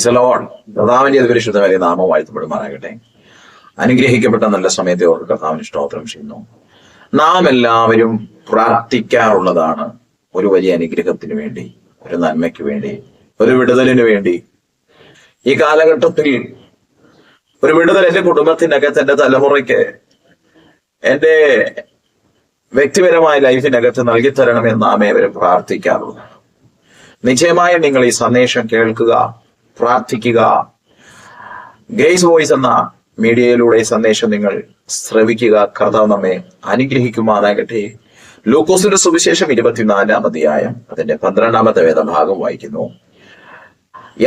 പ്രൈസലോൺ കർത്താവിന്റെ പരിശുദ്ധമായ നാമം വാഴ്ത്തപ്പെടുമാറാകട്ടെ. അനുഗ്രഹിക്കപ്പെട്ട നല്ല സമയത്തെ ഓർക്ക് കർത്താവിന് സ്തോത്രം ചെയ്യുന്നു. നാം എല്ലാവരും പ്രാർത്ഥിക്കാറുള്ളതാണ് ഒരു വലിയ അനുഗ്രഹത്തിന് വേണ്ടി ഒരു നന്മയ്ക്ക് വേണ്ടി ഒരു വിടുതലിന് വേണ്ടി. ഈ കാലഘട്ടത്തിൽ ഒരു വിടുതൽ എന്റെ കുടുംബത്തിനകത്ത് എന്റെ തലമുറയ്ക്ക് എന്റെ വ്യക്തിപരമായ ലൈഫിനകത്ത് നൽകി തരണമെന്ന് നാം ഏവരും പ്രാർത്ഥിക്കാറുള്ളതാണ് നിശ്ചയമായും നിങ്ങൾ ഈ സന്ദേശം കേൾക്കുക. പ്രാർത്ഥിക്കുക. ഗെയ്സ് വോയിസ് എന്ന മീഡിയയിലൂടെ സന്ദേശം നിങ്ങൾ ശ്രവിക്കുക. കർത്താവ് നമ്മെ അനുഗ്രഹിക്കുമാറാകട്ടെ. ലൂക്കോസിന്റെ സുവിശേഷം ഇരുപത്തിനാലാം അധ്യായം അതിന്റെ പന്ത്രണ്ടാമത്തെ വേദഭാഗം വായിക്കുന്നു.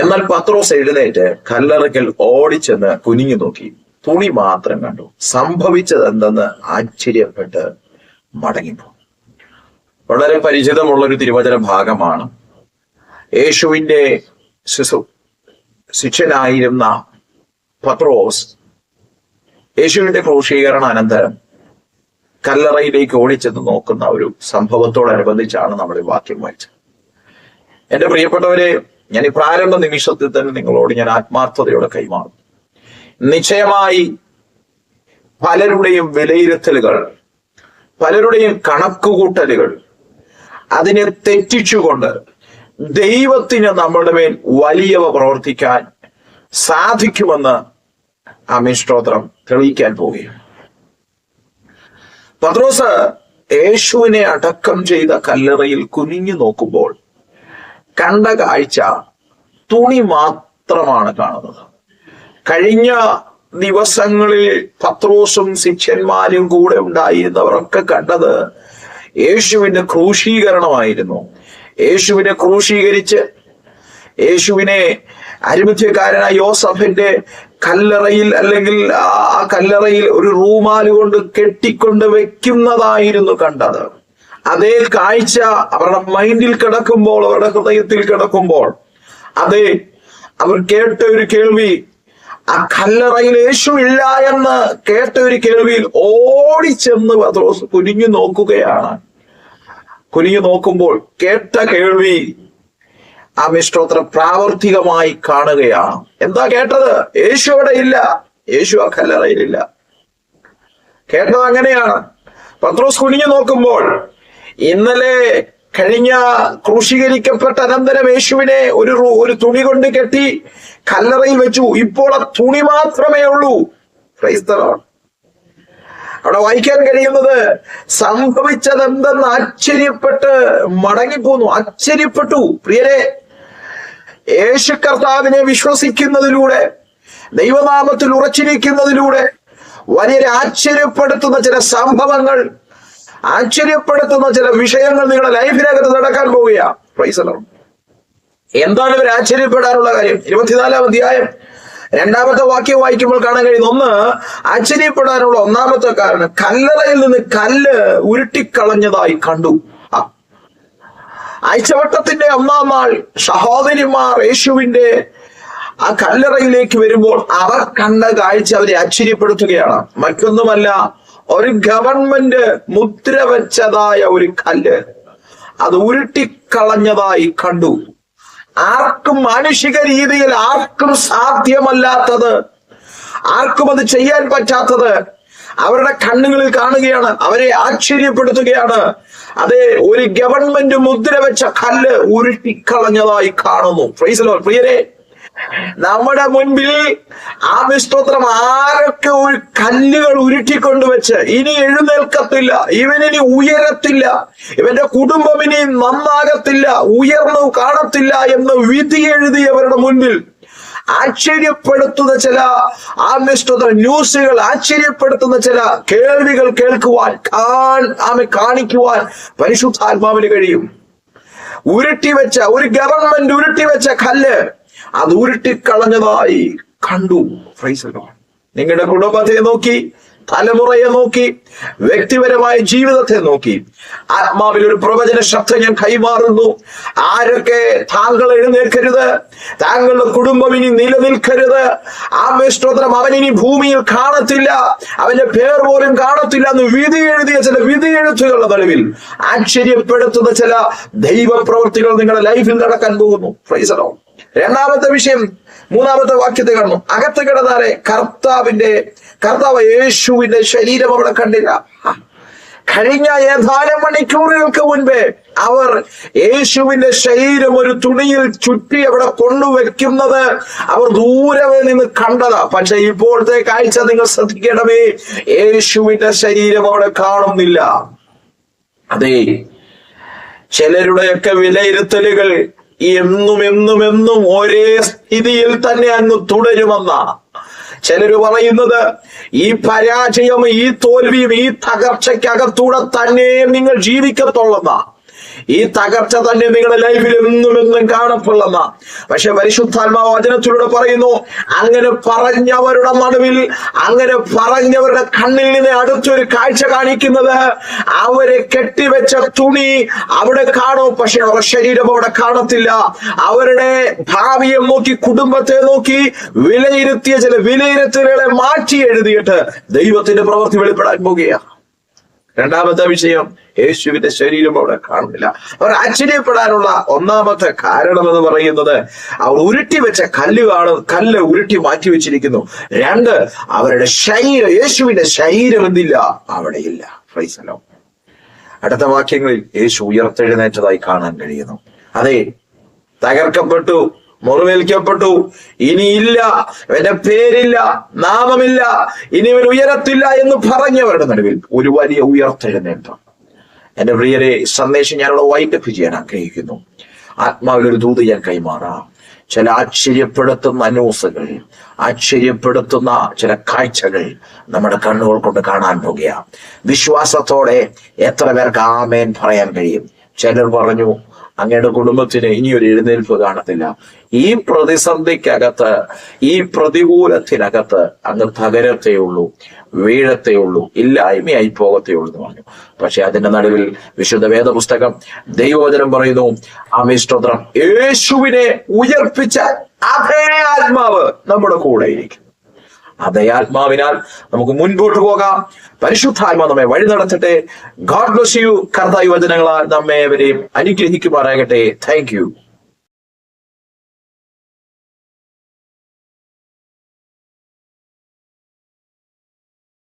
എന്നാൽ പത്രോസ് എഴുന്നേറ്റ് കല്ലറയ്ക്കൽ ഓടിച്ചെന്ന് കുനിഞ്ഞു നോക്കി. തുണി മാത്രം കണ്ടു. സംഭവിച്ചത് എന്തെന്ന് ആശ്ചര്യപ്പെട്ട് മടങ്ങിപ്പോ. വളരെ പരിചിതമുള്ള ഒരു തിരുവചന ഭാഗമാണ്. യേശുവിന്റെ ശിശു ശിഷ്യനായിരുന്ന പത്രോസ് യേശുവിന്റെ ക്രൂശീകരണ അനന്തരം കല്ലറയിലേക്ക് ഓടിച്ചെന്ന് നോക്കുന്ന ഒരു സംഭവത്തോടനുബന്ധിച്ചാണ് നമ്മൾ ഈ വാക്യം വായിച്ചത്. എന്റെ പ്രിയപ്പെട്ടവരെ ഞാൻ ഈ പ്രാരംഭ നിമിഷത്തിൽ തന്നെ നിങ്ങളോട് ഞാൻ ആത്മാർത്ഥതയോടെ കൈമാറും നിശ്ചയമായി പലരുടെയും വിലയിരുത്തലുകൾ പലരുടെയും കണക്കുകൂട്ടലുകൾ അതിനെ തെറ്റിച്ചുകൊണ്ട് ദൈവത്തിന് നമ്മളുടെ മേൽ വലിയവ പ്രവർത്തിക്കാൻ സാധിക്കുമെന്ന് ആമീൻ സ്തോത്രം തെളിയിക്കാൻ പോവുകയാണ്. പത്രോസ് യേശുവിനെ അടക്കം ചെയ്ത കല്ലറയിൽ കുനിഞ്ഞു നോക്കുമ്പോൾ കണ്ട കാഴ്ച തുണി മാത്രമാണ് കാണുന്നത്. കഴിഞ്ഞ ദിവസങ്ങളിൽ പത്രോസും ശിഷ്യന്മാരും കൂടെ ഉണ്ടായിരുന്നവരൊക്കെ കണ്ടത് യേശുവിന്റെ ക്രൂശീകരണമായിരുന്നു. യേശുവിനെ ക്രൂശീകരിച്ച് യേശുവിനെ അരിമധ്യക്കാരനായ യോസഫിന്റെ കല്ലറയിൽ അല്ലെങ്കിൽ ആ കല്ലറയിൽ ഒരു റൂമാൽ കൊണ്ട് കെട്ടിക്കൊണ്ട് വെക്കുന്നതായിരുന്നു കണ്ടത്. അതേ കാഴ്ച അവരുടെ മൈൻഡിൽ കിടക്കുമ്പോൾ അവരുടെ ഹൃദയത്തിൽ കിടക്കുമ്പോൾ. അതേ അവർ കേട്ട ഒരു കേൾവി ആ കല്ലറയിൽ യേശു ഇല്ല എന്ന് കേട്ട ഒരു കേൾവിയിൽ ഓടിച്ചെന്ന് പത്രോസ് കുനിഞ്ഞു നോക്കുകയാണ്. കുനിഞ്ഞു നോക്കുമ്പോൾ കേട്ട കേൾവി ആ മിശ്രോത്രം പ്രാവർത്തികമായി കാണുകയാണ്. എന്താ കേട്ടത്? യേശു അവിടെ ഇല്ല. യേശു ആ കല്ലറയിലില്ല. കേട്ടത് അങ്ങനെയാണ്. പത്രോസ് കുനിഞ്ഞു നോക്കുമ്പോൾ ഇന്നലെ കഴിഞ്ഞ ക്രൂശീകരിക്കപ്പെട്ട അനന്തരം യേശുവിനെ ഒരു ഒരു തുണി കൊണ്ട് കെട്ടി കല്ലറയിൽ വെച്ചു. ഇപ്പോൾ ആ തുണി മാത്രമേ ഉള്ളൂ. ക്രൈസ്തവർ അവിടെ വായിക്കാൻ കഴിയുന്നത് സംഭവിച്ചത് എന്തെന്ന് ആശ്ചര്യപ്പെട്ട് മടങ്ങിപ്പോന്നു. ആശ്ചര്യപ്പെട്ടു. പ്രിയരെ യേശു കർത്താവിനെ വിശ്വസിക്കുന്നതിലൂടെ ദൈവനാമത്തിൽ ഉറച്ചിരിക്കുന്നതിലൂടെ വലിയ ആശ്ചര്യപ്പെടുത്തുന്ന ചില സംഭവങ്ങൾ ആശ്ചര്യപ്പെടുത്തുന്ന ചില വിഷയങ്ങൾ നിങ്ങളുടെ ലൈഫിനകത്ത് നടക്കാൻ പോവുകയാണ് എന്താണ് ഇവർ ആശ്ചര്യപ്പെടാനുള്ള കാര്യം? ഇരുപത്തിനാലാം അധ്യായം രണ്ടാമത്തെ വാക്യം വായിക്കുമ്പോൾ കാണാൻ കഴിയുന്ന ഒന്ന് ആശ്ചര്യപ്പെടാനുള്ള ഒന്നാമത്തെ കാരണം കല്ലറയിൽ നിന്ന് കല്ല് ഉരുട്ടിക്കളഞ്ഞതായി കണ്ടു. ആഴ്ചവട്ടത്തിന്റെ ഒന്നാം നാൾ സഹോദരിമാർ യേശുവിന്റെ ആ കല്ലറയിലേക്ക് വരുമ്പോൾ അവർ കണ്ട കാഴ്ച അവരെ ആശ്ചര്യപ്പെടുത്തുകയാണ് മറ്റൊന്നുമല്ല ഒരു ഗവൺമെന്റ് മുദ്ര വെച്ചതായ ഒരു കല്ല് അത് ഉരുട്ടിക്കളഞ്ഞതായി കണ്ടു. ആർക്കും മാനുഷിക രീതിയിൽ ആർക്കും സാധ്യമല്ലാത്തത് ആർക്കും അത് ചെയ്യാൻ പറ്റാത്തത് അവരുടെ കണ്ണുകളിൽ കാണുകയാണ് അവരെ ആശ്ചര്യപ്പെടുത്തുകയാണ്. അതെ ഒരു ഗവൺമെന്റ് മുദ്ര വെച്ച കല്ല് ഉരുട്ടിക്കളഞ്ഞതായി കാണുന്നു. പ്രിയരെ നമ്മുടെ മുൻപിൽ ആ വിസ്തോത്രം ആരൊക്കെ ഒരു കല്ലുകൾ ഉരുട്ടിക്കൊണ്ട് വെച്ച് ഇനി എഴുന്നേൽക്കത്തില്ല ഇവനിനി ഉയരത്തില്ല ഇവന്റെ കുടുംബം ഇനി നന്നാകത്തില്ല ഉയർന്നു കാണത്തില്ല എന്ന് വിധി എഴുതിയവരുടെ മുൻപിൽ ആശ്ചര്യപ്പെടുത്തുന്ന ചില ആ നിഷ്ഠത ന്യൂസുകൾ ആശ്ചര്യപ്പെടുത്തുന്ന ചില കേൾവികൾ കേൾക്കുവാൻ കാൺ ആമെ കാണിക്കുവാൻ പരിശുദ്ധാത്മാവിന് കഴിയും. ഉരുട്ടി വെച്ച ഒരു ഗവൺമെന്റ് ഉരുട്ടി വെച്ച കല്ല് അത് ഉരുട്ടിക്കളഞ്ഞതായി കണ്ടു. നിങ്ങളുടെ കുടുംബത്തെ നോക്കി തലമുറയെ നോക്കി വ്യക്തിപരമായ ജീവിതത്തെ നോക്കി. ആത്മാവിൽ ഒരു പ്രവചന ശബ്ദം ഞാൻ കൈമാറുന്നു. ആരൊക്കെ താങ്കൾ എഴുന്നേൽക്കരുത്? താങ്കളുടെ കുടുംബം ഇനി നിലനിൽക്കരുത്. ആമേഷ്ടോത്രം അവൻ ഇനി ഭൂമിയിൽ കാണത്തില്ല. അവന്റെ പേർ പോലും കാണത്തില്ല എന്ന് വിധി എഴുതിയ ചില വിധി എഴുത്തുകളുടെ നിലവിൽ ആശ്ചര്യപ്പെടുത്തുന്ന ചില ദൈവപ്രവൃത്തികൾ നിങ്ങളുടെ ലൈഫിൽ നടക്കാൻ പോകുന്നു. ഫ്രൈസറോ രണ്ടാമത്തെ വിഷയം മൂന്നാമത്തെ വാക്യത്തെ കാണുന്നു. അകത്ത് കിടന്നാരെ കർത്താവിന്റെ കർത്താവ് യേശുവിന്റെ ശരീരം അവിടെ കണ്ടില്ല. കഴിഞ്ഞ ഏതാനും മണിക്കൂറുകൾക്ക് മുൻപേ അവർ യേശുവിന്റെ ശരീരം ഒരു തുണിയിൽ ചുറ്റി അവിടെ കൊണ്ടുവെക്കുന്നത് അവർ ദൂരമേ നിന്ന് കണ്ടതാ. പക്ഷെ ഇപ്പോഴത്തെ കാഴ്ച നിങ്ങൾ ശ്രദ്ധിക്കണമേ യേശുവിന്റെ ശരീരം അവിടെ കാണുന്നില്ല. അതെ ചിലരുടെയൊക്കെ വിലയിരുത്തലുകൾ എന്നും എന്നും എന്നും ഒരേ സ്ഥിതിയിൽ തന്നെ അന്ന് തുടരുമെന്ന. ചിലര് പറയുന്നത് ഈ പരാജയം ഈ തോൽവിയും ഈ തകർച്ചയ്ക്കകത്തൂടെ തന്നെ നിങ്ങൾ ജീവിക്കത്തുള്ളെന്ന. ഈ തകർച്ച തന്നെ നിങ്ങളുടെ ലൈഫിൽ എന്നും എന്നും കാണപ്പെടുന്ന പക്ഷെ പരിശുദ്ധാത്മാ വചനത്തിലൂടെ പറയുന്നു അങ്ങനെ പറഞ്ഞവരുടെ നടുവിൽ അങ്ങനെ പറഞ്ഞവരുടെ കണ്ണിൽ നിന്ന് അടുത്തൊരു കാഴ്ച കാണിക്കുന്നത് അവരെ കെട്ടിവെച്ച തുണി അവിടെ കാണും. പക്ഷെ അവരുടെ ശരീരം അവിടെ കാണത്തില്ല. അവരുടെ ഭാവിയെ നോക്കി കുടുംബത്തെ നോക്കി വിലയിരുത്തിയ ചില വിലയിരുത്തലുകളെ മാറ്റി എഴുതിയിട്ട് ദൈവത്തിന്റെ പ്രവൃത്തി വെളിപ്പെടാൻ പോകുകയാണ്. രണ്ടാമത്തെ വിഷയം യേശുവിന്റെ ശരീരം അവിടെ കാണുന്നില്ല. അവർ ആശ്ചര്യപ്പെടാനുള്ള ഒന്നാമത്തെ കാരണം എന്ന് പറയുന്നത് അവർ ഉരുട്ടി വെച്ച കല്ല് കാണും കല്ല് ഉരുട്ടി മാറ്റി വെച്ചിരിക്കുന്നു. രണ്ട് അവരുടെ ശരീരം യേശുവിന്റെ ശരീരം എന്തില്ല? അവിടെയില്ല. ഫ്രൈസലോ അടുത്ത വാക്യങ്ങളിൽ യേശു ഉയർത്തെഴുന്നേറ്റതായി കാണാൻ കഴിയുന്നു. അതെ തകർക്കപ്പെട്ടു. മുറിവേൽക്കപ്പെട്ടു. ഇനിയില്ല ഇവന്റെ പേരില്ല. നാമമില്ല. ഇനി ഇവൻ ഉയരത്തില്ല എന്ന് പറഞ്ഞവരുടെ നടുവിൽ ഒരു വലിയ ഉയർത്തെഴുന്നേറ്റം എന്റെ പ്രിയരെ സന്ദേശം ഞാനിവിടെ വൈൻഡപ്പ് ചെയ്യാൻ ആഗ്രഹിക്കുന്നു. ആത്മാവിൽ ഒരു ദൂത് ഞാൻ കൈമാറാം. ചില ആശ്ചര്യപ്പെടുത്തുന്ന ന്യൂസുകൾ ആശ്ചര്യപ്പെടുത്തുന്ന ചില കാഴ്ചകൾ നമ്മുടെ കണ്ണുകൾ കൊണ്ട് കാണാൻ പോകുക വിശ്വാസത്തോടെ എത്ര പേർക്ക് ആമേൻ പറയാൻ കഴിയും? ചിലർ പറഞ്ഞു അങ്ങയുടെ കുടുംബത്തിന് ഇനി ഒരു എഴുന്നേൽപ്പ് കാണത്തില്ല. ഈ പ്രതിസന്ധിക്കകത്ത് ഈ പ്രതികൂലത്തിനകത്ത് അങ്ങ് തകരത്തേ ഉള്ളൂ വീഴത്തേ ഉള്ളൂ ഇല്ലായ്മയായി പോകത്തേ ഉള്ളൂ എന്ന് പറഞ്ഞു. പക്ഷെ അതിന്റെ നടുവിൽ വിശുദ്ധ വേദ പുസ്തകം ദൈവവചനം പറയുന്നു അമിഷ്ടോത്രം യേശുവിനെ ഉയർപ്പിച്ച അതേ ആത്മാവ് നമ്മുടെ കൂടെ ഇരിക്കും അതേ ആത്മാവിനാൽ നമുക്ക് മുൻപോട്ട് പോകാം. പരിശുദ്ധാത്മാ നമ്മെ വഴി നടത്തട്ടെ. ഗോഡ് ബ്ലസ് യു കർത്ത യുവജനങ്ങളാൽ നമ്മെ അവരെയും അനുഗ്രഹിക്കുമാറാകട്ടെ. Thank you